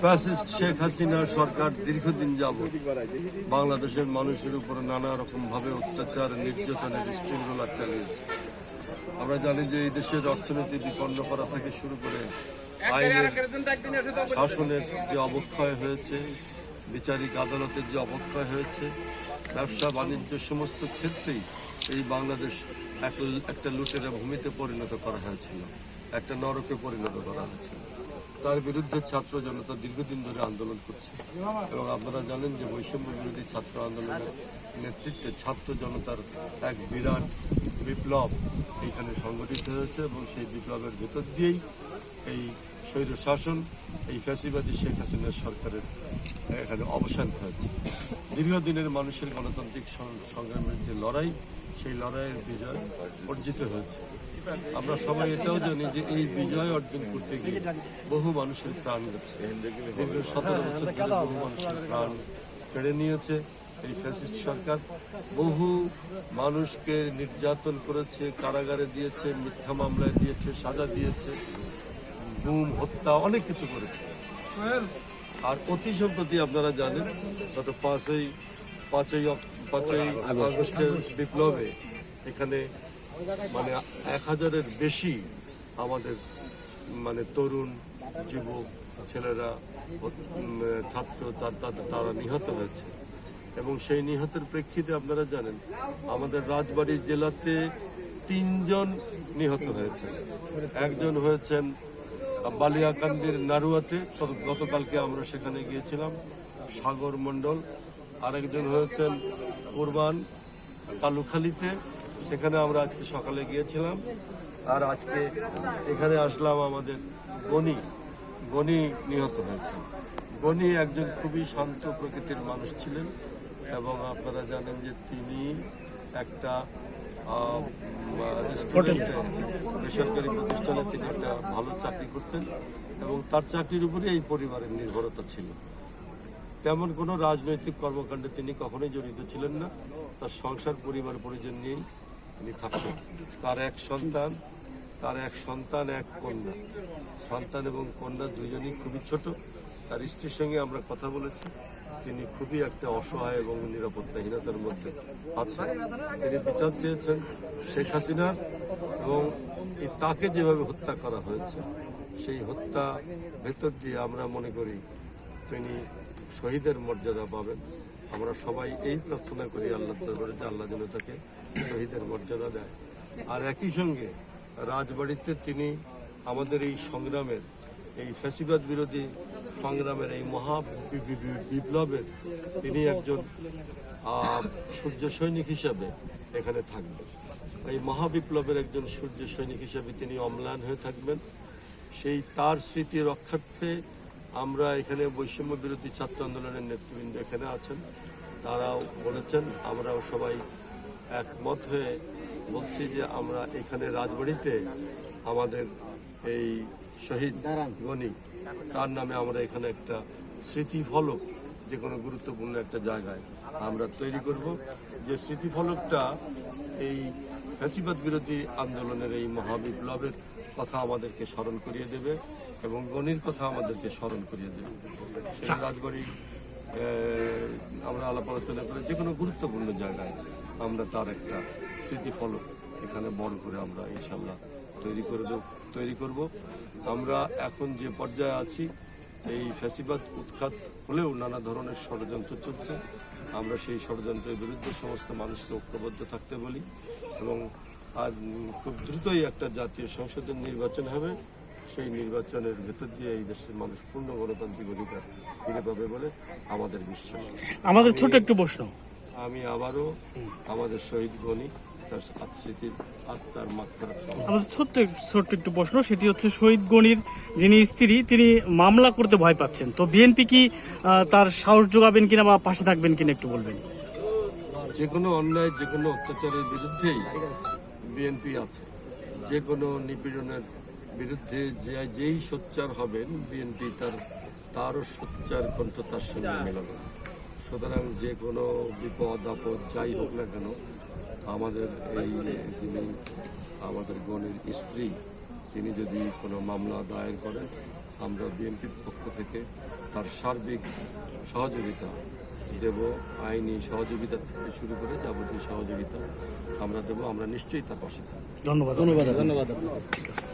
Fascist Sheikh হাসিনার সরকার দীর্ঘদিন যাবৎ বাংলাদেশের মানুষের উপর নানা রকম ভাবে অত্যাচার, নির্যাতনের স্টিমরোলার চালিয়েছে। আমরা জানি যে এই দেশের অর্থনীতি বিপন্ন করা থেকে শুরু করে আইনের শাসনের যে অবক্ষয় হয়েছে, বিচারিক আদালতের যে অবক্ষয় হয়েছে, ব্যবসা, বাণিজ্য সমস্ত ক্ষেত্রেই এই বাংলাদেশ এক- একটা লুটেরা ভূমিতে পরিণত করা হয়েছিল, একটা নরকে পরিণত করা হয়েছিল। তার বিরুদ্ধে ছাত্র জনতা দীর্ঘদিন ধরে আন্দোলন করছে। এবং আপনারা জানেন যে বৈষম্য বিরোধী ছাত্র আন্দোলনের নেতৃত্বে ছাত্র জনতার এক বিরাট বিপ্লব এখানে সংগঠিত হয়েছে এবং সেই বিপ্লবের ভেতর দিয়েই এই স্বৈর শাসন, এই ফ্যাসিবাদী শেখ হাসিনার সরকারের এখানে অবসান হয়েছে। দীর্ঘদিনের মানুষের গণতান্ত্রিক সংগ্রামের যে লড়াই সেই লড়াইয়ের বিজয় অর্জিত হয়েছে। আমরা সবাই এটাও জানি যে এই বিজয় অর্জন করতে গিয়ে বহু মানুষের প্রাণ গেছে। সতেরো বছর ধরে বহু মানুষের প্রাণ কেড়ে নিয়েছে এই ফ্যাসিস্ট সরকার। বহু মানুষকে নির্যাতন করেছে, কারাগারে দিয়েছে, মিথ্যা মামলায় দিয়েছে, সাজা দিয়েছে, গুম, হত্যা, অনেক কিছু করেছে। আর অতি সম্প্রতি আপনারা জানেন, গত পাঁচই পাঁচই পাঁচই আগস্টের বিপ্লবে এখানে মানে এক হাজারের বেশি আমাদের মানে তরুণ যুবক ছেলেরা ছাত্র তার- নিহত হয়েছে। এবং সেই নিহতের প্রেক্ষিতে আপনারা জানেন, আমাদের রাজবাড়ী জেলাতে তিনজন নিহত হয়েছে। একজন হয়েছেন বালিয়াকান্দির নারুয়াতে, গতকালকে আমরা সেখানে গিয়েছিলাম, সাগর মণ্ডল। আরেকজন হয়েছেন কোরবান কালুখালীতে। সেখানে আমরা আজকে সকালে গিয়েছিলাম। আর আজকে এখানে আসলাম আমাদের গনি গনি নিহত হয়েছে। গনি একজন খুবই শান্ত প্রকৃতির মানুষ ছিলেন এবং আপনারা জানেন যে তিনি একটা বেসরকারি প্রতিষ্ঠানে তিনি একটা ভালো চাকরি করতেন এবং তার চাকরির উপরে এই পরিবারের নির্ভরতা ছিল। তেমন কোনো রাজনৈতিক কর্মকাণ্ডে তিনি কখনোই জড়িত ছিলেন না। তার সংসার, পরিবার, পরিজন নিয়েই তিনি থাকতেন। তার এক সন্তান, তার এক সন্তান, এক কন্যা। সন্তান এবং কন্যা দুজনই খুবই ছোট। তার স্ত্রীর সঙ্গে আমরা কথা বলেছি। তিনি খুবই একটা অসহায় এবং নিরাপত্তাহীনতার মধ্যে আছেন। তিনি বিচার চেয়েছেন শেখ হাসিনার এবং তাকে যেভাবে হত্যা করা হয়েছে, সেই হত্যা ভেতর দিয়ে আমরা মনে করি তিনি শহীদের মর্যাদা পাবেন। আমরা সবাই এই প্রার্থনা করি আল্লাহ আল্লাহ যেন তাকে শহীদের মর্যাদা দেয়। আর একই সঙ্গে রাজবাড়িতে তিনি আমাদের এই সংগ্রামের, এই ফ্যাসিবাদ বিরোধী সংগ্রামের, এই মহা বিপ্লবের তিনি একজন সূর্য সৈনিক হিসাবে এখানে থাকবেন। এই মহাবিপ্লবের একজন সূর্য সৈনিক হিসাবে তিনি অম্লান হয়ে থাকবেন। সেই তার স্মৃতি রক্ষার্থে আমরা এখানে বৈষম্য বিরোধী ছাত্র আন্দোলনের নেতৃবৃন্দ এখানে আছেন। তারাও বলেছেন আমরাও সবাই একমত হয়ে বলছি যে আমরা এখানে রাজবাড়িতে আমাদের এই শহীদ গণি তার নামে আমরা এখানে একটা স্মৃতিফলক যে কোনো গুরুত্বপূর্ণ একটা জায়গায় আমরা তৈরি করব। যে স্মৃতিফলকটা এই ফ্যাসিবাদ বিরোধী আন্দোলনের এই মহাবিপ্লবের কথা আমাদেরকে স্মরণ করিয়ে দেবে। এবং গণির কথা আমাদেরকে স্মরণ করিয়ে দেবে। রাজবাড়ি আমরা আলাপ আলোচনা করে যে কোনো গুরুত্বপূর্ণ জায়গায় আমরা তার একটা স্মৃতি ফলক এখানে বড় করে আমরা ইনশাল্লাহ তৈরি করে দেব তৈরি করব। আমরা এখন যে পর্যায়ে আছি এই ফ্যাসিবাদ উৎখাত হলেও নানা ধরনের ষড়যন্ত্র চলছে। আমরা সেই ষড়যন্ত্রের বিরুদ্ধে সমস্ত মানুষকে ঐক্যবদ্ধ থাকতে বলি এবং আর খুব দ্রুতই একটা জাতীয় সংসদের নির্বাচন হবে। সেই নির্বাচনের ভেতর দিয়ে এই দেশের মানুষ পূর্ণ গণতান্ত্রিক অধিকার ফিরে পাবে বলে আমাদের বিশ্বাস। আমাদের ছোট একটু প্রশ্ন। আমি আবারও আমাদের শহীদ গণি তার স্মৃতির আত্মার মাত্রা আমাদের ছোট্ট ছোট্ট একটু প্রশ্ন সেটি হচ্ছে শহীদ গণির যিনি স্ত্রী তিনি মামলা করতে ভয় পাচ্ছেন। তো বিএনপি কি তার সাহস যোগাবেন কিনা বা পাশে থাকবেন কিনা একটু বলবেন? যে কোনো অন্যায় যে কোনো অত্যাচারের বিরুদ্ধেই বিএনপি আছে। যে কোনো নিপীড়নের বিরুদ্ধে যে যেই সোচ্চার হবেন বিএনপি তার তারও সোচ্চার কণ্ঠ তার সঙ্গে মেলাবে সুতরাং যে কোনো বিপদ আপদ যাই হোক না কেন আমাদের এই যিনি আমাদের গণের স্ত্রী তিনি যদি কোনো মামলা দায়ের করেন আমরা বিএনপির পক্ষ থেকে তার সার্বিক সহযোগিতা দেব আইনি সহযোগিতা থেকে শুরু করে যাবতীয় সহযোগিতা আমরা দেব আমরা নিশ্চয়ই তার পাশে থাকব। ধন্যবাদ। ধন্যবাদ। ধন্যবাদ। ঠিক আছে।